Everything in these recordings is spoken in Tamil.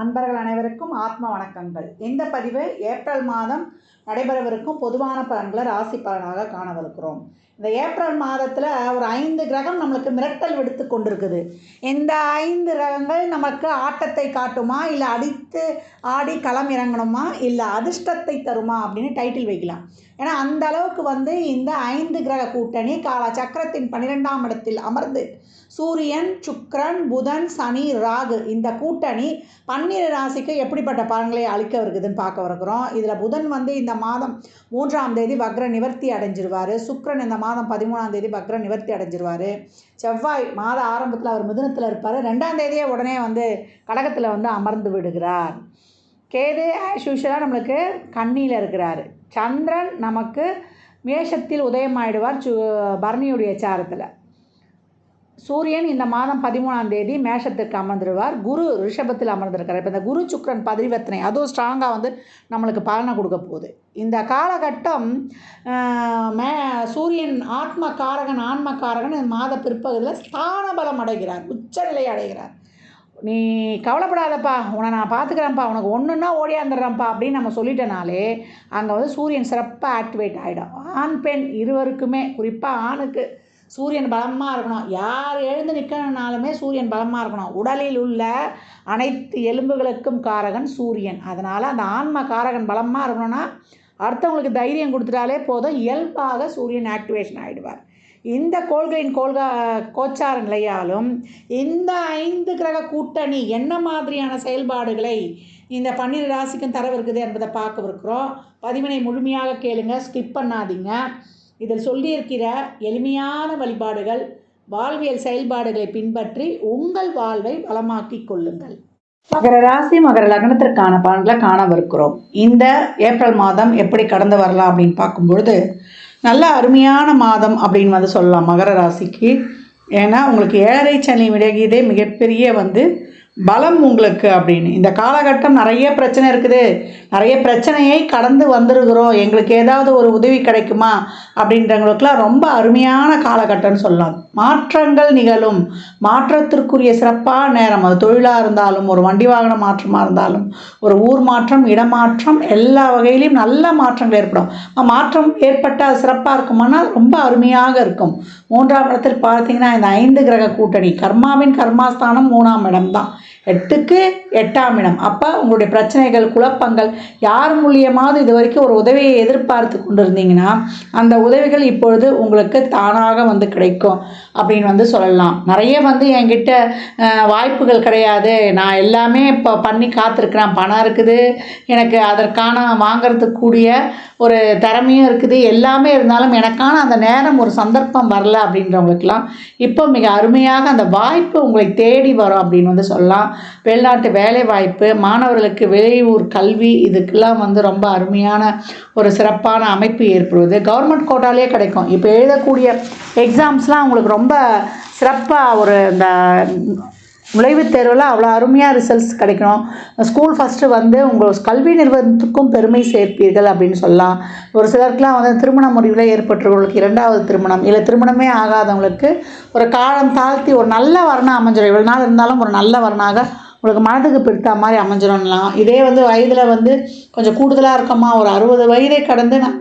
அன்பர்கள் அனைவருக்கும் ஆத்ம வணக்கங்கள். இந்த பதிவு ஏப்ரல் மாதம் நடைபெறவிருக்கும் பொதுவான பலன்களை ராசி பலனாக காணவிருக்கிறோம். இந்த ஏப்ரல் மாதத்தில் ஒரு ஐந்து கிரகம் நம்மளுக்கு மிரட்டல் விடுத்து கொண்டிருக்குது. இந்த ஐந்து கிரகங்கள் நமக்கு ஆட்டத்தை காட்டுமா இல்லை அடித்து ஆடி களம் இறங்கணுமா இல்லை அதிர்ஷ்டத்தை தருமா அப்படின்னு டைட்டில் வைக்கலாம். ஏன்னா அந்த அளவுக்கு வந்து இந்த ஐந்து கிரக கூட்டணி கால சக்கரத்தின் பன்னிரெண்டாம் இடத்தில் அமர்ந்து சூரியன் சுக்ரன் புதன் சனி ராகு இந்த கூட்டணி பன்னிரு ராசிக்கு எப்படிப்பட்ட பலன்களை அளிக்க இருக்குதுன்னு பார்க்க வருகிறோம். இதில் புதன் வந்து இந்த மாதம் மூன்றாம் தேதி வக்ர நிவர்த்தி அடைஞ்சிருவார். சுக்கிரன் இந்த மாதம் பதிமூணாம் தேதி வக்ர நிவர்த்தி அடைஞ்சிருவார். செவ்வாய் மாத ஆரம்பத்தில் அவர் மிதுனத்தில் இருப்பார். ரெண்டாம் தேதியே உடனே வந்து கடகத்தில் வந்து அமர்ந்து விடுகிறார். கேது ஆஸ் யூஷுவலாக நம்மளுக்கு கண்ணியில் இருக்கிறாரு. சந்திரன் நமக்கு மேஷத்தில் உதயமாயிடுவார் சு பரணியுடைய சாரத்தில். சூரியன் இந்த மாதம் பதிமூணாம் தேதி மேஷத்திற்கு அமர்ந்துடுவார் குரு ரிஷபத்தில் அமர்ந்திருக்கார் இப்போ இந்த குரு சுக்ரன் பதிவர்த்தனை அதுவும் ஸ்ட்ராங்காக வந்து நம்மளுக்கு பலனை கொடுக்க போகுது. இந்த காலகட்டம் மே சூரியன் ஆத்ம காரகன் ஆன்ம காரகன் இந்த மாத பிற்பகுதியில் ஸ்தான பலம் அடைகிறார். உச்சநிலை அடைகிறார். நீ கவலைப்படாதப்பா உன்னை நான் பார்த்துக்கிறேன்ப்பா உனக்கு ஒன்றுன்னா ஓடியாந்துடுறேன்ப்பா அப்படின்னு நம்ம சொல்லிட்டனாலே அங்கே வந்து சூரியன் சிறப்பாக ஆக்டிவேட் ஆகிடும் ஆண் பெண் இருவருக்குமே குறிப்பாக ஆணுக்கு சூரியன் பலமாக இருக்கணும். யார் எழுந்து நிற்கணுனாலுமே சூரியன் பலமாக இருக்கணும். உடலில் உள்ள அனைத்து எலும்புகளுக்கும் காரகன் சூரியன். அதனால் அந்த ஆன்ம காரகன் பலமாக இருக்கணும்னா அடுத்தவங்களுக்கு தைரியம் கொடுத்துட்டாலே போதும். இயல்பாக சூரியன் ஆக்டிவேஷன் ஆகிடுவார் இந்த கோள்களின் கோள்கா கோச்சார நிலையாலும் இந்த ஐந்து கிரக கூட்டணி என்ன மாதிரியான செயல்பாடுகளை இந்த பன்னிரு ராசிக்கும் தரவிருக்குது என்பதை பார்க்கவிருக்கிறோம் பதிவினை முழுமையாக கேளுங்க ஸ்கிப் பண்ணாதீங்க. இதில் சொல்லியிருக்கிற எளிமையான வழிபாடுகள் வாழ்வியல் செயல்பாடுகளை பின்பற்றி உங்கள் வாழ்வை வளமாக்கிக் கொள்ளுங்கள். மகர ராசி மகர லக்னத்திற்கான பலன்களை காணவிருக்கிறோம் இந்த ஏப்ரல் மாதம் எப்படி கடந்து வரலாம் அப்படின்னு பார்க்கும்பொழுது நல்ல அருமையான மாதம் அப்படின்னு வந்து சொல்லலாம் மகர ராசிக்கு. ஏன்னா உங்களுக்கு ஏழரை சனி விலகியதே மிகப்பெரிய வந்து பலம் உங்களுக்கு அப்படின்னு. இந்த காலகட்டம் நிறைய பிரச்சனை இருக்குது. நிறைய பிரச்சனையை கடந்து வந்திருக்கிறோம். எங்களுக்கு ஏதாவது ஒரு உதவி கிடைக்குமா? அப்படின்றவங்களுக்குலாம் ரொம்ப அருமையான காலகட்டம்னு சொல்லலாம். மாற்றங்கள் நிகழும். மாற்றத்திற்குரிய சிறப்பான நேரம். அது தொழிலாக இருந்தாலும் ஒரு வண்டி வாகன மாற்றமாக இருந்தாலும் ஒரு ஊர் மாற்றம் இடமாற்றம் எல்லா வகையிலையும் நல்ல மாற்றங்கள் ஏற்படும். மாற்றம் ஏற்பட்டால் அது சிறப்பாக இருக்குமானா ரொம்ப அருமையாக இருக்கும். மூன்றாம் இடத்தில் பார்த்தீங்கன்னா இந்த ஐந்து கிரக கூட்டணி. கர்மாவின் கர்மாஸ்தானம் மூணாம் இடம் தான் எட்டுக்கு எட்டாம் இடம். அப்போ உங்களுடைய பிரச்சனைகள் குழப்பங்கள் யார் மூலியமாவது இது வரைக்கும் ஒரு உதவியை எதிர்பார்த்து கொண்டிருந்தீங்கன்னா அந்த உதவிகள் இப்பொழுது உங்களுக்கு தானாக வந்து கிடைக்கும் அப்படின்னு வந்து சொல்லலாம். நிறைய வந்து என்கிட்ட வாய்ப்புகள் கிடையாது. நான் எல்லாமே இப்போ பண்ணி காத்திருக்கிறேன். பணம் இருக்குது. எனக்கு அதற்கான வாங்கிறதுக்கு கூடிய ஒரு திறமையும் இருக்குது. எல்லாமே இருந்தாலும் எனக்கான அந்த நேரம் ஒரு சந்தர்ப்பம் வரல அப்படின்றவங்களுக்கெல்லாம் இப்போ மிக அருமையாக அந்த வாய்ப்பு உங்களை தேடி வரும் அப்படின்னு வந்து சொல்லலாம். வெளிநாட்டு வேலைவாய்ப்பு மாணவர்களுக்கு வெளியூர் கல்வி இதுக்கெல்லாம் வந்து ரொம்ப அருமையான ஒரு சிறப்பான அமைப்பு ஏற்படுவது. கவர்மெண்ட் கோட்டாலே கிடைக்கும். இப்போ எழுதக்கூடிய எக்ஸாம்ஸ்லாம் அவங்களுக்கு ரொம்ப சிறப்பாக ஒரு இந்த நுழைவுத் தேர்வில் அவ்வளோ அருமையாக ரிசல்ட்ஸ் கிடைக்கணும். ஸ்கூல் ஃபஸ்ட்டு வந்து உங்கள் கல்வி நிறுவனத்துக்கும் பெருமை சேர்ப்பீர்கள் அப்படின்னு சொல்லலாம். ஒரு சிலருக்குலாம் வந்து திருமண முடிவில் ஏற்பட்டவர்களுக்கு இரண்டாவது திருமணம். இல்லை திருமணமே ஆகாதவங்களுக்கு ஒரு காலம் தாழ்த்தி ஒரு நல்ல வரனாக அமைஞ்சிடும் இவ்வளோ நாள் இருந்தாலும் ஒரு நல்ல வரனாக உங்களுக்கு மனதுக்கு பிடித்த மாதிரி அமைஞ்சிடும்லாம் இதே வந்து வயதில் வந்து கொஞ்சம் கூடுதலாக இருக்கமா ஒரு அறுபது வயதை கடந்து நான்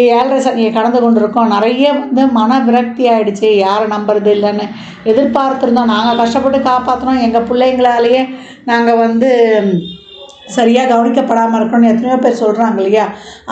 ஏழரை சனியை கடந்து கொண்டிருக்கோம். நிறைய வந்து மன விரக்தி ஆகிடுச்சு யாரை நம்புறது இல்லைன்னு. எதிர்பார்த்துருந்தோம். நாங்கள் கஷ்டப்பட்டு காப்பாற்றினோம் எங்கள் பிள்ளைங்களாலேயே நாங்கள் வந்து சரியாக கவனிக்கப்படாமல் இருக்கணும்னு எத்தனையோ பேர் சொல்கிறாங்க இல்லையா?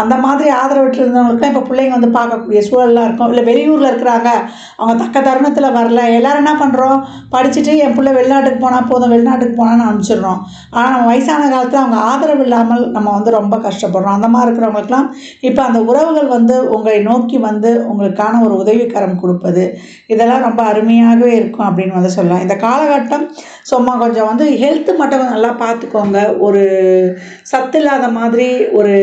அந்த மாதிரி ஆதரவிட்டு இருந்தவங்களுக்குலாம் இப்போ பிள்ளைங்க வந்து பார்க்கக்கூடிய சூழலாக இருக்கும். இல்லை வெளியூரில் இருக்கிறாங்க. அவங்க தக்க தருணத்தில் வரல. எல்லோரும் என்ன பண்ணுறோம் படிச்சுட்டு என் பிள்ளை வெளிநாட்டுக்கு போனால் போதும். வெளிநாட்டுக்கு போனான்னு அனுப்பிச்சிடுறோம். ஆனால் நம்ம வயசான காலத்தில் அவங்க ஆதரவு இல்லாமல் நம்ம வந்து ரொம்ப கஷ்டப்படுறோம். அந்த மாதிரி இருக்கிறவங்களுக்குலாம் இப்போ அந்த உறவுகள் வந்து உங்களை நோக்கி வந்து உங்களுக்கான ஒரு உதவிக்கரம் கொடுப்பது. இதெல்லாம் ரொம்ப அருமையாகவே இருக்கும் அப்படின்னு வந்து சொல்லலாம். இந்த காலகட்டம் சும்மா கொஞ்சம் வந்து ஹெல்த்து மட்டும் நல்லா பார்த்துக்கோங்க. ஒரு சத்து இல்லாத மாதிரி ஒரு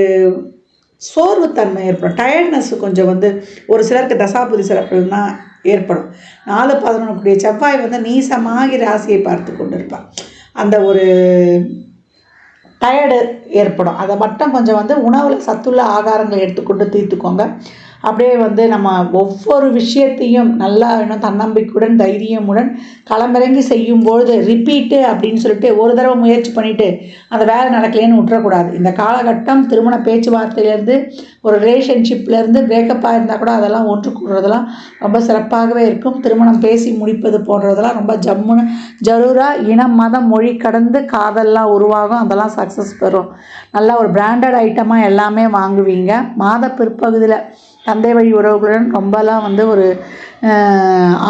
சோர்வுத்தன்மை ஏற்படும். டயர்ட்னஸ் கொஞ்சம் வந்து ஒரு சிலருக்கு தசாபுதி சிறப்புனா ஏற்படும். நாலு பதினொன்றுக்குரிய செவ்வாய் வந்து நீசமாகி ராசியை பார்த்து கொண்டிருப்பான் அந்த ஒரு டயர்டு ஏற்படும். அதை மட்டும் கொஞ்சம் வந்து உணவில் சத்துள்ள ஆகாரங்கள் எடுத்துக்கொண்டு தீர்த்துக்கோங்க. அப்படியே வந்து நம்ம ஒவ்வொரு விஷயத்தையும் நல்லா இன்னும் தன்னம்பிக்கையுடன் தைரியமுடன் களமிறங்கி செய்யும்பொழுது ரிப்பீட்டு அப்படின்னு சொல்லிட்டு ஒரு தடவை முயற்சி பண்ணிவிட்டு அந்த வேலை நடக்கலேன்னு விட்டுறக்கூடாது. இந்த காலகட்டம் திருமண பேச்சுவார்த்தையிலேருந்து ஒரு ரிலேஷன்ஷிப்லேருந்து பிரேக்கப்பாக இருந்தால் கூட அதெல்லாம் ஒன்று கூடுறதெல்லாம் ரொம்ப சிறப்பாகவே இருக்கும். திருமணம் பேசி முடிப்பது போன்றதெல்லாம் ரொம்ப ஜம்முன்னு ஜரூராக இனம் மதம் மொழி கடந்து காதல்லாம் உருவாகும். அதெல்லாம் சக்ஸஸ் பெறும். நல்லா ஒரு பிராண்டட் ஐட்டமாக எல்லாமே வாங்குவீங்க. மாத பிற்பகுதியில் தந்தை வழி உறவுகளுடன் ரொம்பலாம் வந்து ஒரு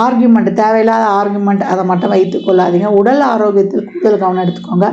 ஆர்கியூமெண்ட் தேவையில்லாத ஆர்கியூமெண்ட் அதை மட்டும் வைத்து கொள்ளாதீங்க. உடல் ஆரோக்கியத்தில் கூடுதல் கவனம் எடுத்துக்கோங்க.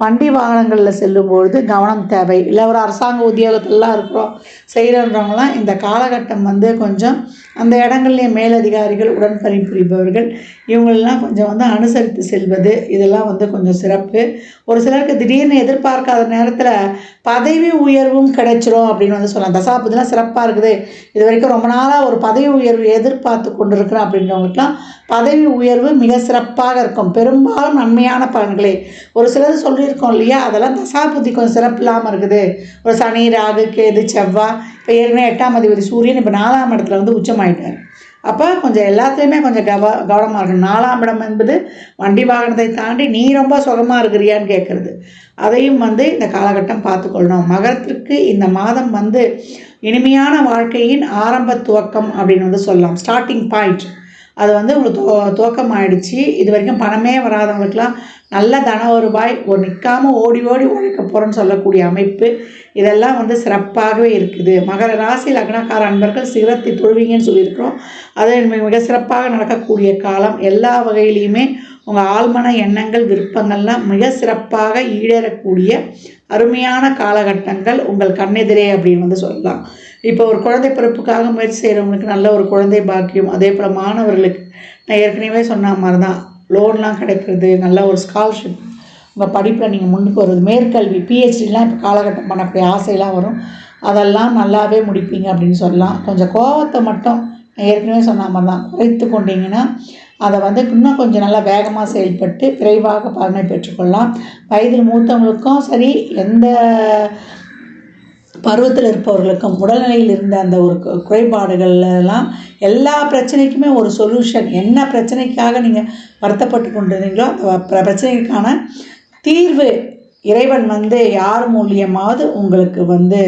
வண்டி வாகனங்களில் செல்லும்பொழுது கவனம் தேவை. இல்லை ஒரு அரசாங்க உத்தியோகத்திலலாம் இருக்கிறோம் செய்கிறன்றவங்களாம் இந்த காலகட்டம் வந்து கொஞ்சம் அந்த இடங்கள்லேயே மேலதிகாரிகள் உடன் பணிபுரிபவர்கள் இவங்களெல்லாம் கொஞ்சம் வந்து அனுசரித்து செல்வது இதெல்லாம் வந்து கொஞ்சம் சிறப்பு. ஒரு சிலருக்கு திடீர்னு எதிர்பார்க்காத நேரத்தில் பதவி உயர்வும் கிடைச்சிரும் அப்படின்னு வந்து சொல்லலாம். தசாபதிலாம் சிறப்பாக இருக்குது. இது வரைக்கும் ரொம்ப நாளாக ஒரு பதவி உயர்வு எதிர்பார்த்து கொண்டு இருக்கிறோம் அப்படின்றவங்களுக்குலாம் பதவி உயர்வு மிக சிறப்பாக இருக்கும். பெரும்பாலும் நன்மையான பலன்களே. ஒரு சிலர் சொல்லி இருக்கும் இல்லையா? அதெல்லாம் தசாபுத்தி கொஞ்சம் சிறப்பு இல்லாமல் இருக்குது. ஒரு சனி ராகு கேது செவ்வாய் இப்போ ஏற்கனவே எட்டாம் அதிபதி சூரியன் இப்போ நாலாம் இடத்துல வந்து உச்சமாயிட்டார். அப்போ கொஞ்சம் எல்லாத்துலேயுமே கொஞ்சம் கவ கவனமாக இருக்கணும். நாலாம் இடம் என்பது வண்டி வாகனத்தை தாண்டி நீ ரொம்ப சுகமாக இருக்கிறியான்னு கேட்குறது. அதையும் வந்து இந்த காலகட்டம் பார்த்துக்கொள்ளணும். மகரத்திற்கு இந்த மாதம் வந்து இனிமையான வாழ்க்கையின் ஆரம்ப துவக்கம் அப்படின்னு வந்து சொல்லலாம். ஸ்டார்டிங் பாயிண்ட் அது வந்து உங்களுக்கு துவக்கம் ஆயிடுச்சு இது வரைக்கும் பணமே வராதவங்களுக்குலாம் நல்ல தன வருவாய் ஒரு நிற்காமல் ஓடி ஓடி உழைக்க போகிறோன்னு சொல்லக்கூடிய அமைப்பு இதெல்லாம் வந்து சிறப்பாகவே இருக்குது. மகர ராசி லக்னக்கார அன்பர்கள் சிகரத்தை தொழுவீங்கன்னு சொல்லியிருக்கிறோம். அது மிக மிக சிறப்பாக நடக்கக்கூடிய காலம் எல்லா வகையிலையுமே உங்கள் ஆழ்மன எண்ணங்கள் விருப்பங்கள்லாம் மிக சிறப்பாக ஈடேறக்கூடிய அருமையான காலகட்டங்கள் உங்கள் கண்ணெதிரே அப்படின்னு வந்து சொல்லலாம். இப்போ ஒரு குழந்தை பிறப்புக்காக முயற்சி செய்கிறவங்களுக்கு நல்ல ஒரு குழந்தை பாக்கியம். அதே போல் மாணவர்களுக்கு நான் ஏற்கனவே சொன்ன மாதிரி தான் லோன்லாம் கிடைக்கிறது நல்ல ஒரு ஸ்காலர்ஷிப் உங்கள் படிப்பில் நீங்கள் முன்னுக்கு வருவது. மேற்கல்வி பிஹெச்டிலாம் இப்போ காலகட்டம் பண்ணக்கூடிய ஆசையெல்லாம் வரும். அதெல்லாம் நல்லாவே முடிப்பீங்க அப்படின்னு சொல்லலாம். கொஞ்சம் கோவத்தை மட்டும் ஏற்கனவே சொன்ன மாதிரி தான். குறைத்து கொண்டீங்கன்னா அதை வந்து இன்னும் கொஞ்சம் நல்லா வேகமாக செயல்பட்டு விரைவாக பலனை பெற்றுக்கொள்ளலாம். வயதில் மூத்தவங்களுக்கும் சரி எந்த பருவத்தில் இருப்பவர்களுக்கும் உடல்நிலையில் இருந்த அந்த ஒரு குறைபாடுகள்லாம் எல்லா பிரச்சனைக்குமே ஒரு சொல்யூஷன் என்ன பிரச்சனைக்காக நீங்கள் வருத்தப்பட்டு கொண்டிருந்தீங்களோ அந்த பிர- பிரச்சனைக்கான தீர்வு இறைவன் வந்து யார் மூலியமாவது உங்களுக்கு வந்து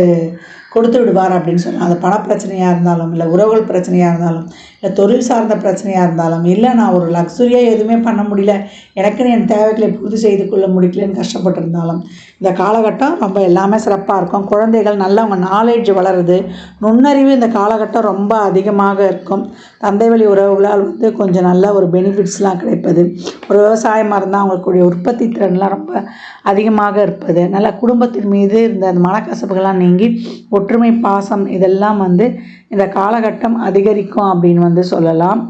கொடுத்து விடுவார் அப்படின்னு சொன்னால் அது பணப்பிரச்சனையாக இருந்தாலும் இல்லை உறவுகள் பிரச்சனையாக இருந்தாலும் இல்லை தொழில் சார்ந்த பிரச்சனையாக இருந்தாலும் இல்லை நான் ஒரு லக்ஸுரியாக எதுவுமே பண்ண முடியல எனக்குன்னு என் தேவைகளை பூர்த்தி செய்து கொள்ள முடியலன்னு கஷ்டப்பட்டிருந்தாலும் இந்த காலகட்டம் ரொம்ப எல்லாமே சிறப்பாக இருக்கும். குழந்தைகள் நல்லா அவங்க நாலேஜ் வளருது. நுண்ணறிவு இந்த காலகட்டம் ரொம்ப அதிகமாக இருக்கும். தந்தை வழி உறவுகளால் வந்து கொஞ்சம் நல்ல ஒரு பெனிஃபிட்ஸ்லாம் கிடைப்பது. ஒரு விவசாயமாக இருந்தால் அவங்களுக்குடைய உற்பத்தி திறன்லாம் ரொம்ப அதிகமாக இருப்பது. நல்ல குடும்பத்தின் மீது இந்த அந்த மனக்கசப்புகள்லாம் நீங்கி ஒற்றுமை பாசம் இதெல்லாம் வந்து இந்த காலகட்டம் அதிகரிக்கும் அப்படின்னு வந்து சொல்லலாம்.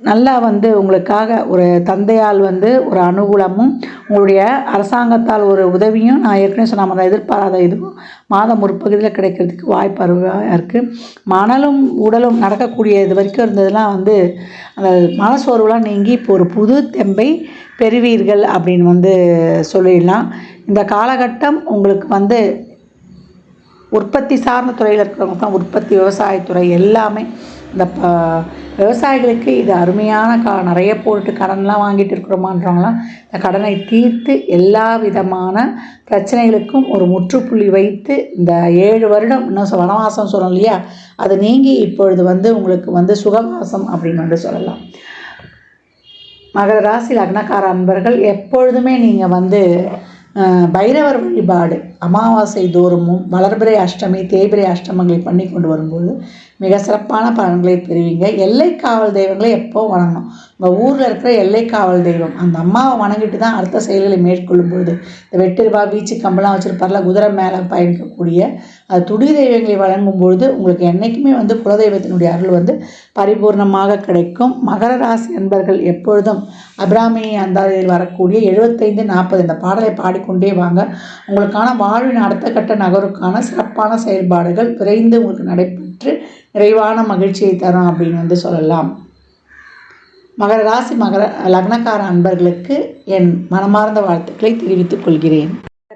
நல்லா வந்து உங்களுக்காக ஒரு தந்தையால் வந்து ஒரு அனுகூலமும் உங்களுடைய அரசாங்கத்தால் ஒரு உதவியும் நான் ஏற்கனவே சொன்ன மாதிரி எதிர்பாராத இதுவும் மாதம் முற்பகுதியில் கிடைக்கிறதுக்கு வாய்ப்பு அருவாக இருக்குது மணலும் உடலும் நடக்கக்கூடிய இது வரைக்கும் இருந்ததெல்லாம் வந்து அந்த மனசோர்வுலாம் நீங்கி இப்போ ஒரு புது தெம்பை பெறுவீர்கள் அப்படின்னு வந்து சொல்லிடலாம். இந்த காலகட்டம் உங்களுக்கு வந்து உற்பத்தி சார்ந்த துறையில் இருக்கிறவங்க தான் உற்பத்தி விவசாயத்துறை எல்லாமே இந்த ப விவசாயிகளுக்கு இது அருமையான கா நிறைய போட்டு கடன்லாம் வாங்கிட்டு இருக்கிறோமான்றவங்களாம் இந்த கடனை தீர்த்து எல்லா விதமான பிரச்சனைகளுக்கும் ஒரு முற்றுப்புள்ளி வைத்து இந்த ஏழு வருடம் இன்னும் சொ- வனவாசம் சொல்லணும் இல்லையா அது நீங்கி இப்பொழுது வந்து உங்களுக்கு வந்து சுகவாசம் அப்படின்னு வந்து சொல்லலாம். மகர ராசி லக்னக்கார அன்பர்கள் எப்பொழுதுமே நீங்கள் வந்து பைரவர் வழிபாடு அமாவாசை தோறுமும் வளர்பிறை அஷ்டமி தேய்பிறை அஷ்டமங்களை பண்ணி கொண்டு வரும்போது மிக சிறப்பான பலன்களை பெறுவீங்க. எல்லை காவல் தெய்வங்களை எப்போ வணங்கணும்? உங்கள் ஊரில் இருக்கிற எல்லை காவல் தெய்வம் அந்த அம்மாவை வணங்கிட்டு தான் அடுத்த செயல்களை மேற்கொள்ளும் பொழுது இந்த வெட்டிருபா பீச்சு கம்பெல்லாம் வச்சுருப்பார்ல குதிரை மேலே பயணிக்கக்கூடிய அது துடி தெய்வங்களை வழங்கும் பொழுது உங்களுக்கு என்றைக்குமே வந்து குலதெய்வத்தினுடைய அருள் வந்து பரிபூர்ணமாக கிடைக்கும். மகர ராசி அன்பர்கள் எப்பொழுதும் அபிராமி அந்தாதியில் வரக்கூடிய எழுபத்தைந்து நாற்பது இந்த பாடலை பாடிக்கொண்டே வாங்க. உங்களுக்கான வாழ்வின் அடுத்த கட்ட நகருக்கான சிறப்பான செயல்பாடுகள் விரைந்து உங்களுக்கு நடைபெற்று நிறைவான மகிழ்ச்சியை தரும் அப்படின்னு வந்து சொல்லலாம். மகர ராசி மகர லக்னக்கார அன்பர்களுக்கு என் மனமார்ந்த வாழ்த்துக்களை தெரிவித்துக் கொள்கிறேன்.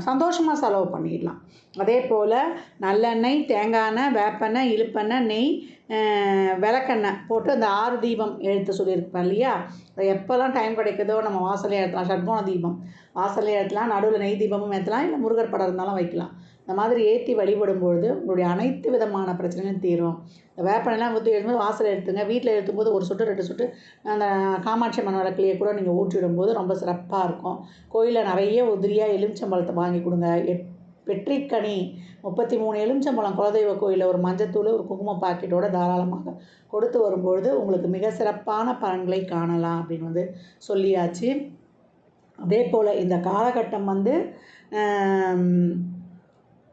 சந்தோஷமாக செலவு பண்ணிடலாம். அதே போல் நல்லெண்ணெய் தேங்காய் எண்ணெய் வேப்பெண்ணெய் இழுப்பெண்ணெய் நெய் விளக்கெண்ணெய் போட்டு அந்த ஆறு தீபம் எழுத்து சொல்லியிருப்பேன் இல்லையா? அதை எப்போல்லாம் டைம் கிடைக்குதோ நம்ம வாசலே ஏற்றலாம். ஷட்போன தீபம். வாசலே ஏற்றலாம். நடுவில் நெய் தீபமும் ஏற்றலாம். இல்லை முருகர் படம் இருந்தாலும் வைக்கலாம். இந்த மாதிரி ஏற்றி வழிபடும் பொழுது உங்களுடைய அனைத்து விதமான பிரச்சனையும் தீரும். இந்த வேப்பனெல்லாம் ஊற்றி எழுதும்போது வாசலில் எடுத்துங்க வீட்டில் எழுத்தும்போது ஒரு சொட்டு ரெண்டு சொட்டு அந்த காமாட்சி அம்மன் விளக்குலையே கூட நீங்கள் ஊற்றிடும்போது ரொம்ப சிறப்பாக இருக்கும். கோயிலில் நிறைய உதிரியாக எலுமிச்சம்பழத்தை வாங்கி கொடுங்க. எட் வெற்றிக்கனி முப்பத்தி மூணு எலுமிச்சம்பழம் குலதெய்வ கோயிலில் ஒரு மஞ்சத்தூள் ஒரு குங்கும பாக்கெட்டோட தாராளமாக கொடுத்து வரும்பொழுது உங்களுக்கு மிக சிறப்பான பலன்களை காணலாம் அப்படின்னு வந்து சொல்லியாச்சு. அதே போல் இந்த காலகட்டம் வந்து